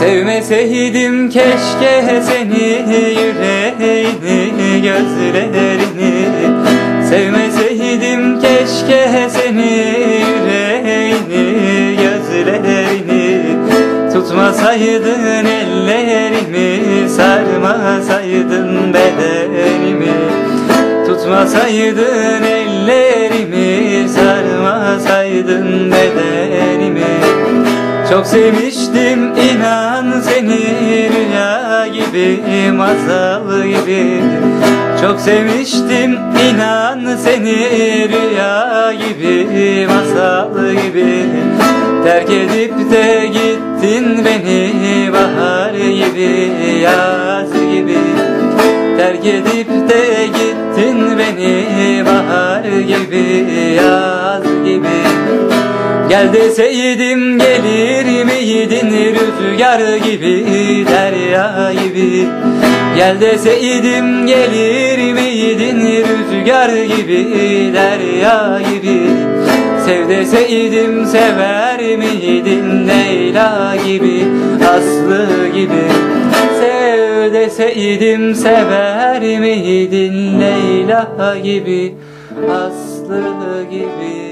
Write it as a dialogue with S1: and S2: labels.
S1: Sevmeseydim keşke seni yüreğini gözlerini. Sevmeseydim keşke seni yüreğini gözlerini. Tutmasaydın ellerimi sarmasaydın bedenimi. Tutmasaydın ellerimi sarmasaydın bedenimi çok sevmiştim inan seni rüya gibi masal gibi. Çok sevmiştim inan seni rüya gibi masal gibi. Terk edip de gittin beni bahar gibi yaz gibi. Terk edip de gittin beni bahar gibi Gel deseydim gelir miydin? Rüzgar gibi derya gibi. Gel deseydim gelir miydin? Rüzgar gibi derya gibi. Sev deseydim sever miydin? Leyla gibi Aslı gibi. Sev deseydim sever miydin? Leyla gibi Aslı gibi